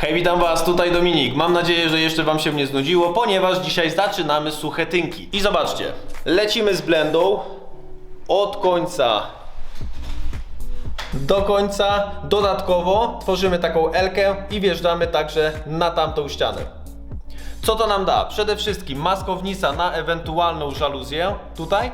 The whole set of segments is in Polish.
Hej, witam was, tutaj Dominik. Mam nadzieję, że jeszcze wam się nie znudziło, ponieważ dzisiaj zaczynamy suche tynki. I zobaczcie, lecimy z blendą od końca do końca. Dodatkowo tworzymy taką elkę i wjeżdżamy także na tamtą ścianę. Co to nam da? Przede wszystkim maskownica na ewentualną żaluzję tutaj.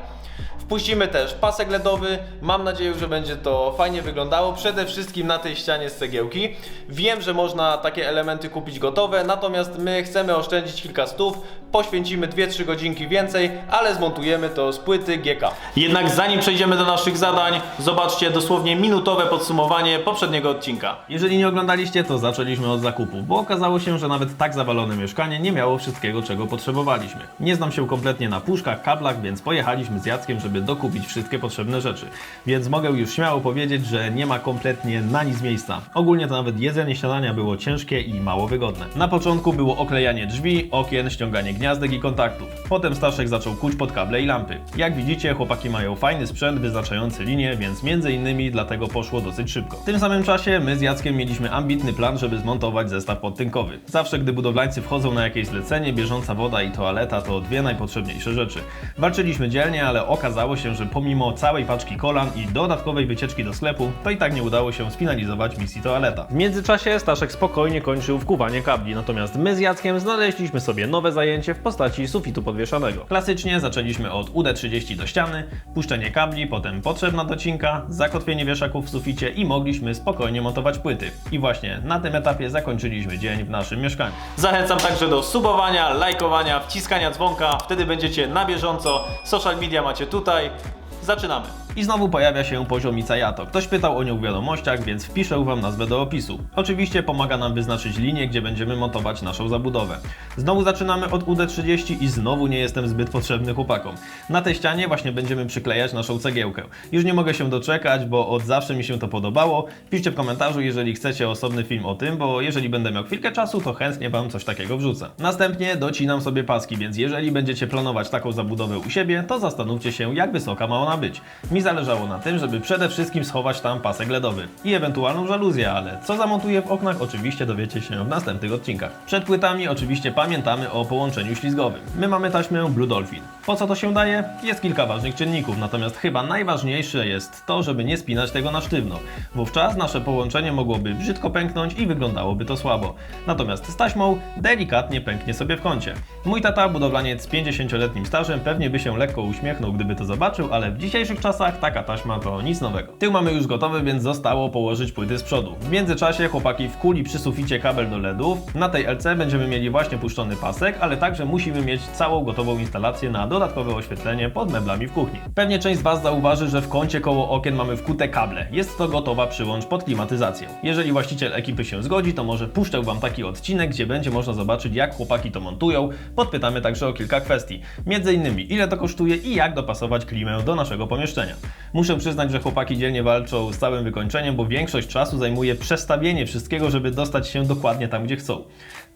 Wpuścimy też pasek LEDowy. Mam nadzieję, że będzie to fajnie wyglądało. Przede wszystkim na tej ścianie z cegiełki. Wiem, że można takie elementy kupić gotowe, natomiast my chcemy oszczędzić kilka stów. Poświęcimy 2-3 godzinki więcej, ale zmontujemy to z płyty GK. Jednak zanim przejdziemy do naszych zadań, zobaczcie dosłownie minutowe podsumowanie poprzedniego odcinka. Jeżeli nie oglądaliście, to zaczęliśmy od zakupu, bo okazało się, że nawet tak zawalone mieszkanie nie miało wszystkiego, czego potrzebowaliśmy. Nie znam się kompletnie na puszkach, kablach, więc pojechaliśmy z Jackiem, żeby dokupić wszystkie potrzebne rzeczy. Więc mogę już śmiało powiedzieć, że nie ma kompletnie na nic miejsca. Ogólnie to nawet jedzenie śniadania było ciężkie i mało wygodne. Na początku było oklejanie drzwi, okien, ściąganie gniazdek i kontaktów. Potem Staszek zaczął kuć pod kable i lampy. Jak widzicie, chłopaki mają fajny sprzęt wyznaczający linię, więc między innymi dlatego poszło dosyć szybko. W tym samym czasie my z Jackiem mieliśmy ambitny plan, żeby zmontować zestaw podtynkowy. Zawsze gdy budowlańcy wchodzą na jakieś zlecenie, bieżąca woda i toaleta to dwie najpotrzebniejsze rzeczy. Walczyliśmy dzielnie, ale okazało się, że pomimo całej paczki kolan i dodatkowej wycieczki do sklepu, to i tak nie udało się sfinalizować misji toaleta. W międzyczasie Staszek spokojnie kończył wkuwanie kabli, natomiast my z Jackiem znaleźliśmy sobie nowe zajęcie w postaci sufitu podwieszanego. Klasycznie zaczęliśmy od UD30 do ściany, puszczenie kabli, potem potrzebna docinka, zakotwienie wieszaków w suficie i mogliśmy spokojnie montować płyty. I właśnie na tym etapie zakończyliśmy dzień w naszym mieszkaniu. Zachęcam także do subowania, lajkowania, wciskania dzwonka, wtedy będziecie na bieżąco. Social media macie tutaj. like Zaczynamy. I znowu pojawia się poziomica Jato. Ktoś pytał o nią w wiadomościach, więc wpiszę Wam nazwę do opisu. Oczywiście pomaga nam wyznaczyć linię, gdzie będziemy montować naszą zabudowę. Znowu zaczynamy od UD30 i znowu nie jestem zbyt potrzebny chłopakom. Na tej ścianie właśnie będziemy przyklejać naszą cegiełkę. Już nie mogę się doczekać, bo od zawsze mi się to podobało. Piszcie w komentarzu, jeżeli chcecie osobny film o tym, bo jeżeli będę miał chwilkę czasu, to chętnie Wam coś takiego wrzucę. Następnie docinam sobie paski, więc jeżeli będziecie planować taką zabudowę u siebie, to zastanówcie się, jak wysoka ma być. Mi zależało na tym, żeby przede wszystkim schować tam pasek LEDowy i ewentualną żaluzję, ale co zamontuję w oknach, oczywiście dowiecie się w następnych odcinkach. Przed płytami oczywiście pamiętamy o połączeniu ślizgowym. My mamy taśmę Blue Dolphin. Po co to się daje? Jest kilka ważnych czynników, natomiast chyba najważniejsze jest to, żeby nie spinać tego na sztywno. Wówczas nasze połączenie mogłoby brzydko pęknąć i wyglądałoby to słabo. Natomiast z taśmą delikatnie pęknie sobie w kącie. Mój tata, budowlaniec z 50-letnim stażem, pewnie by się lekko uśmiechnął, gdyby to zobaczył, ale w dzisiejszych czasach taka taśma to nic nowego. Tył mamy już gotowy, więc zostało położyć płyty z przodu. W międzyczasie chłopaki wkuli przy suficie kabel do LEDów. Na tej LC będziemy mieli właśnie puszczony pasek, ale także musimy mieć całą gotową instalację na dodatkowe oświetlenie pod meblami w kuchni. Pewnie część z Was zauważy, że w kącie koło okien mamy wkute kable. Jest to gotowa przyłącz pod klimatyzację. Jeżeli właściciel ekipy się zgodzi, to może puszczę Wam taki odcinek, gdzie będzie można zobaczyć jak chłopaki to montują. Podpytamy także o kilka kwestii. Między innymi ile to kosztuje i jak dopasować klimę do naszego pomieszczenia. Muszę przyznać, że chłopaki dzielnie walczą z całym wykończeniem, bo większość czasu zajmuje przestawienie wszystkiego, żeby dostać się dokładnie tam, gdzie chcą.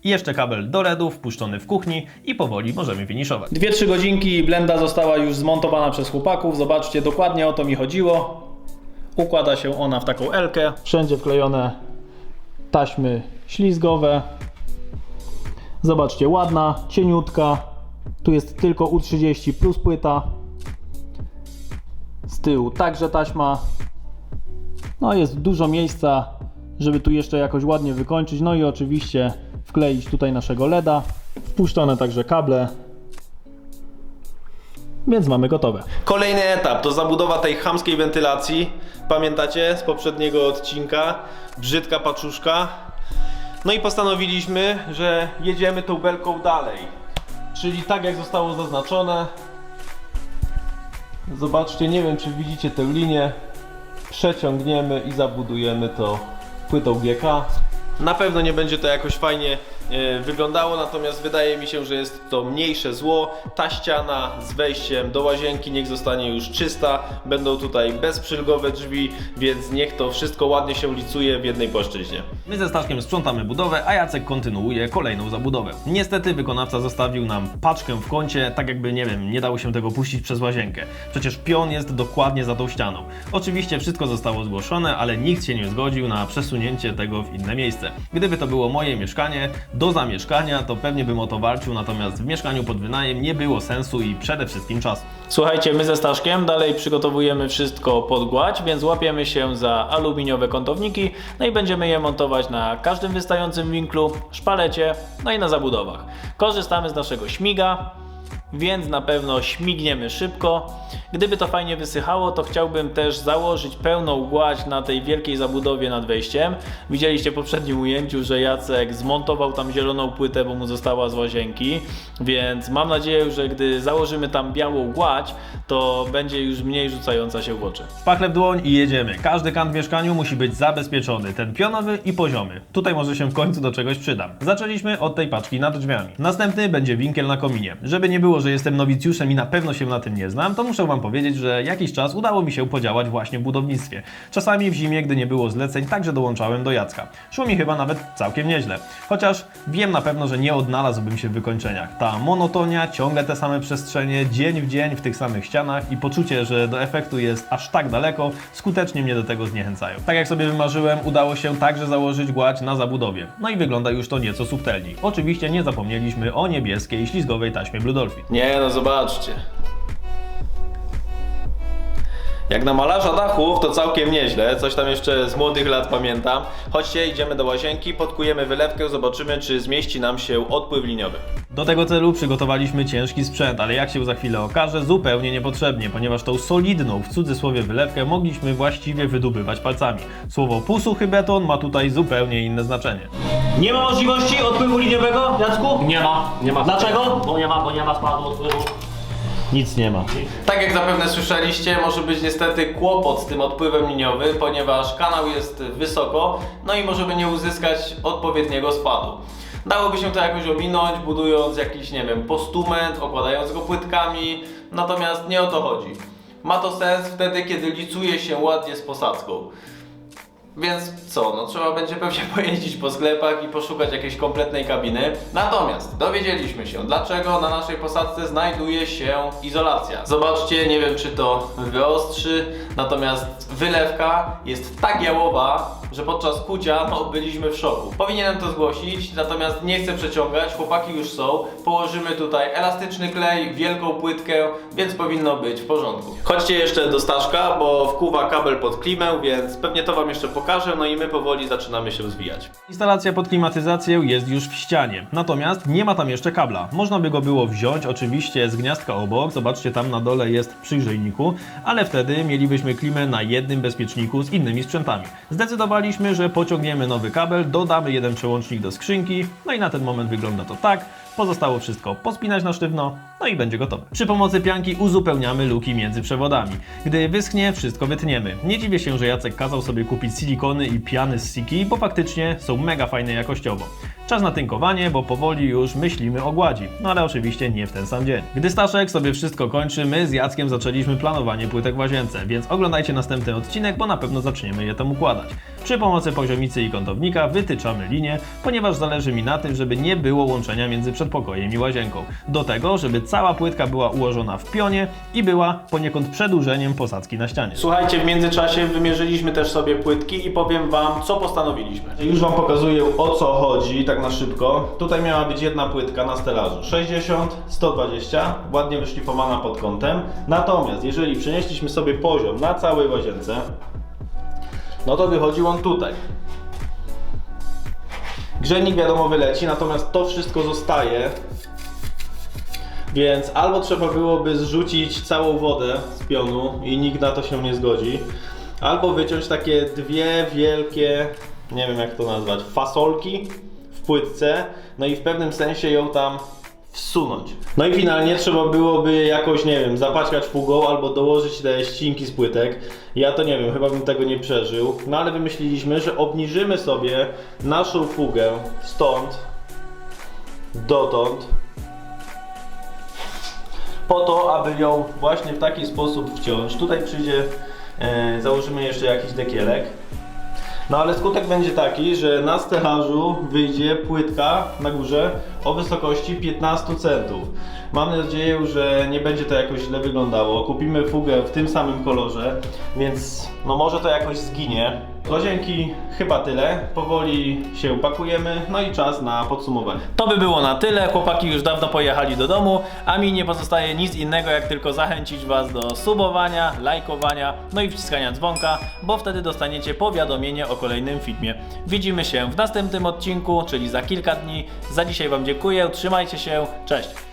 I jeszcze kabel do LEDów wpuszczony w kuchni i powoli możemy finiszować. 2-3 godzinki i blenda została już zmontowana przez chłopaków. Zobaczcie, dokładnie o to mi chodziło. Układa się ona w taką elkę. Wszędzie wklejone taśmy ślizgowe. Zobaczcie, ładna, cieniutka. Tu jest tylko U30 plus płyta. Z tyłu także taśma. No jest dużo miejsca, żeby tu jeszcze jakoś ładnie wykończyć. No i oczywiście wkleić tutaj naszego LEDa. Wpuszczone także kable. Więc mamy gotowe. Kolejny etap to zabudowa tej chamskiej wentylacji. Pamiętacie z poprzedniego odcinka? Brzydka paczuszka. No i postanowiliśmy, że jedziemy tą belką dalej. Czyli tak jak zostało zaznaczone. Zobaczcie, nie wiem czy widzicie tę linię. Przeciągniemy i zabudujemy to płytą GK. Na pewno nie będzie to jakoś fajnie wyglądało, natomiast wydaje mi się, że jest to mniejsze zło. Ta ściana z wejściem do łazienki niech zostanie już czysta. Będą tutaj bezprzylgowe drzwi, więc niech to wszystko ładnie się licuje w jednej płaszczyźnie. My ze Staszkiem sprzątamy budowę, a Jacek kontynuuje kolejną zabudowę. Niestety wykonawca zostawił nam paczkę w kącie, tak jakby, nie wiem, nie dało się tego puścić przez łazienkę. Przecież pion jest dokładnie za tą ścianą. Oczywiście wszystko zostało zgłoszone, ale nikt się nie zgodził na przesunięcie tego w inne miejsce. Gdyby to było moje mieszkanie do zamieszkania, to pewnie bym o to walczył, natomiast w mieszkaniu pod wynajem nie było sensu i przede wszystkim czasu. Słuchajcie, my ze Staszkiem dalej przygotowujemy wszystko pod gładź, więc łapiemy się za aluminiowe kątowniki, no i będziemy je montować na każdym wystającym winklu, szpalecie, no i na zabudowach. Korzystamy z naszego śmiga, więc na pewno śmigniemy szybko. Gdyby to fajnie wysychało, to chciałbym też założyć pełną gładź na tej wielkiej zabudowie nad wejściem. Widzieliście w poprzednim ujęciu, że Jacek zmontował tam zieloną płytę, bo mu została z łazienki, więc mam nadzieję, że gdy założymy tam białą gładź, to będzie już mniej rzucająca się w oczy. Szpachle w dłoń i jedziemy. Każdy kant w mieszkaniu musi być zabezpieczony, ten pionowy i poziomy. Tutaj może się w końcu do czegoś przydam. Zaczęliśmy od tej paczki nad drzwiami. Następny będzie winkiel na kominie. Żeby nie było, że jestem nowicjuszem i na pewno się na tym nie znam, to muszę Wam powiedzieć, że jakiś czas udało mi się podziałać właśnie w budownictwie. Czasami w zimie, gdy nie było zleceń, także dołączałem do Jacka. Szło mi chyba nawet całkiem nieźle. Chociaż wiem na pewno, że nie odnalazłbym się w wykończeniach. Ta monotonia, ciągle te same przestrzenie, dzień w dzień w tych samych ścianach i poczucie, że do efektu jest aż tak daleko, skutecznie mnie do tego zniechęcają. Tak jak sobie wymarzyłem, udało się także założyć gładź na zabudowie. No i wygląda już to nieco subtelniej. Oczywiście nie zapomnieliśmy o niebieskiej, ślizgowej taśmie Blue Dolphin. Nie, no zobaczcie. Jak na malarza dachów to całkiem nieźle, coś tam jeszcze z młodych lat pamiętam. Chodźcie, idziemy do łazienki, podkujemy wylewkę, zobaczymy czy zmieści nam się odpływ liniowy. Do tego celu przygotowaliśmy ciężki sprzęt, ale jak się za chwilę okaże, zupełnie niepotrzebnie, ponieważ tą solidną, w cudzysłowie wylewkę mogliśmy właściwie wydobywać palcami. Słowo półsuchy beton ma tutaj zupełnie inne znaczenie. Nie ma możliwości odpływu liniowego, Jacku? Nie ma, nie ma. Dlaczego? Bo nie ma, bo nie ma składu odpływu. Nic nie ma. Tak jak zapewne słyszeliście, może być niestety kłopot z tym odpływem liniowym, ponieważ kanał jest wysoko, no i możemy nie uzyskać odpowiedniego spadu. Dałoby się to jakoś ominąć, budując jakiś, nie wiem, postument, okładając go płytkami, natomiast nie o to chodzi. Ma to sens wtedy, kiedy licuje się ładnie z posadzką. Więc co, no trzeba będzie pewnie pojeździć po sklepach i poszukać jakiejś kompletnej kabiny. Natomiast dowiedzieliśmy się, dlaczego na naszej posadzce znajduje się izolacja. Zobaczcie, nie wiem czy to wyostrzy, natomiast wylewka jest tak jałowa, że podczas kucia no, byliśmy w szoku. Powinienem to zgłosić, natomiast nie chcę przeciągać, chłopaki już są. Położymy tutaj elastyczny klej, wielką płytkę, więc powinno być w porządku. Chodźcie jeszcze do Staszka, bo wkuwa kabel pod klimę, więc pewnie to wam jeszcze pokażę, no i my powoli zaczynamy się zwijać. Instalacja pod klimatyzację jest już w ścianie, natomiast nie ma tam jeszcze kabla. Można by go było wziąć oczywiście z gniazdka obok, zobaczcie tam na dole jest przy ale wtedy mielibyśmy klimę na jednym bezpieczniku z innymi sprzętami. Zdecydowaliśmy, że pociągniemy nowy kabel, dodamy jeden przełącznik do skrzynki, no i na ten moment wygląda to tak. Pozostało wszystko pospinać na sztywno, no i będzie gotowe. Przy pomocy pianki uzupełniamy luki między przewodami. Gdy wyschnie, wszystko wytniemy. Nie dziwię się, że Jacek kazał sobie kupić silikony i piany z Siki, bo faktycznie są mega fajne jakościowo. Czas na tynkowanie, bo powoli już myślimy o gładzi. No ale oczywiście nie w ten sam dzień. Gdy Staszek sobie wszystko kończy, my z Jackiem zaczęliśmy planowanie płytek w łazience, więc oglądajcie następny odcinek, bo na pewno zaczniemy je tam układać. Przy pomocy poziomicy i kątownika wytyczamy linię, ponieważ zależy mi na tym, żeby nie było łączenia między przedpokojem i łazienką. Do tego, żeby cała płytka była ułożona w pionie i była poniekąd przedłużeniem posadzki na ścianie. Słuchajcie, w międzyczasie wymierzyliśmy też sobie płytki i powiem wam, co postanowiliśmy. Już wam pokazuję o co chodzi, tak na szybko. Tutaj miała być jedna płytka na stelażu. 60, 120, ładnie wyszlifowana pod kątem. Natomiast jeżeli przenieśliśmy sobie poziom na całej łazience, no to wychodził on tutaj. Grzejnik wiadomo wyleci, natomiast to wszystko zostaje. Więc albo trzeba byłoby zrzucić całą wodę z pionu i nikt na to się nie zgodzi, albo wyciąć takie dwie wielkie, nie wiem jak to nazwać, fasolki w płytce, no i w pewnym sensie ją tam wsunąć. No i finalnie trzeba byłoby jakoś, nie wiem, zapaćkać fugą albo dołożyć te ścinki z płytek. Ja to nie wiem, chyba bym tego nie przeżył. No ale wymyśliliśmy, że obniżymy sobie naszą fugę stąd dotąd po to, aby ją właśnie w taki sposób wciąć. Tutaj przyjdzie, e, założymy jeszcze jakiś dekielek. No ale skutek będzie taki, że na stecharzu wyjdzie płytka na górze o wysokości 15 centów. Mam nadzieję, że nie będzie to jakoś źle wyglądało. Kupimy fugę w tym samym kolorze, więc no może to jakoś zginie. Dzięki chyba tyle. Powoli się pakujemy, no i czas na podsumowanie. To by było na tyle. Chłopaki już dawno pojechali do domu, a mi nie pozostaje nic innego, jak tylko zachęcić Was do subowania, lajkowania, no i wciskania dzwonka, bo wtedy dostaniecie powiadomienie o kolejnym filmie. Widzimy się w następnym odcinku, czyli za kilka dni. Za dzisiaj Wam dziękuję, trzymajcie się, cześć!